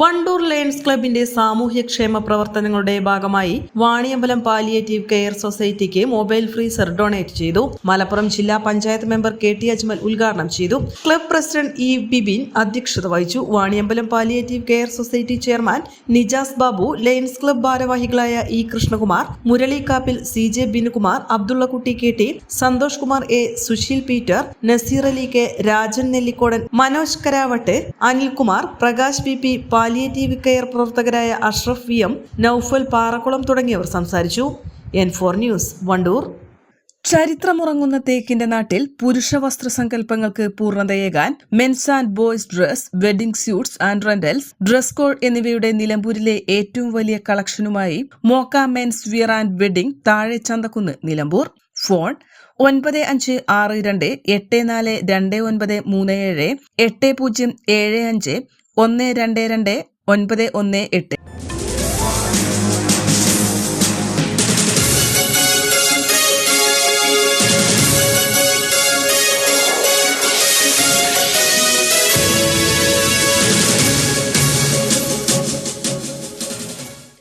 Wandoor lions ക്ലബിന്റെ സാമൂഹ്യക്ഷേമ പ്രവർത്തനങ്ങളുടെ ഭാഗമായി വാണിയമ്പലം പാലിയേറ്റീവ് കെയർ സൊസൈറ്റിക്ക് മൊബൈൽ ഫ്രീസർ ഡൊണേറ്റ് ചെയ്തു. മലപ്പുറം ജില്ലാ panchayat member K T Ajmal ഉദ്ഘാടനം ചെയ്തു. ക്ലബ് പ്രസിഡന്റ് ഇ ബിബിൻ അധ്യക്ഷത വഹിച്ചു. Vaniyambalam palliative care society chairman Nijas Babu lions club ഭാരവാഹികളായ E Krishnakumar Murali Kappil C J Binukumar Abdullakutty K T Santhosh Kumar A Susheel Peter Naseer Ali K Rajan Nellikodan Manoj Karavattu Anilkumar Prakash P P palliative care പ്രവർത്തകരായ Ashraf V M Noufal Parakkulam തുടങ്ങിയവർ സംസാരിച്ചു. N four news Wandoor. ചരിത്രമുറങ്ങുന്ന തേക്കിന്റെ നാട്ടിൽ പുരുഷ വസ്ത്ര സങ്കല്പങ്ങൾക്ക് പൂർണതയേകാൻ mens and boys dress wedding suits and rentals dress code എന്നിവയുടെ നിലമ്പൂരിലെ ഏറ്റവും വലിയ കളക്ഷനുമായി Mokka mens wear and wedding താഴെ ചന്തക്കുന്ന് നിലമ്പൂർ. ഫോൺ ഒൻപത് അഞ്ച് ആറ് രണ്ട് എട്ട് നാല് രണ്ട് ഒൻപത് മൂന്ന് ഏഴ് എട്ട് പൂജ്യം ഏഴ് അഞ്ച് ഒന്ന് രണ്ട് രണ്ട് ഒൻപത് ഒന്ന് എട്ട്.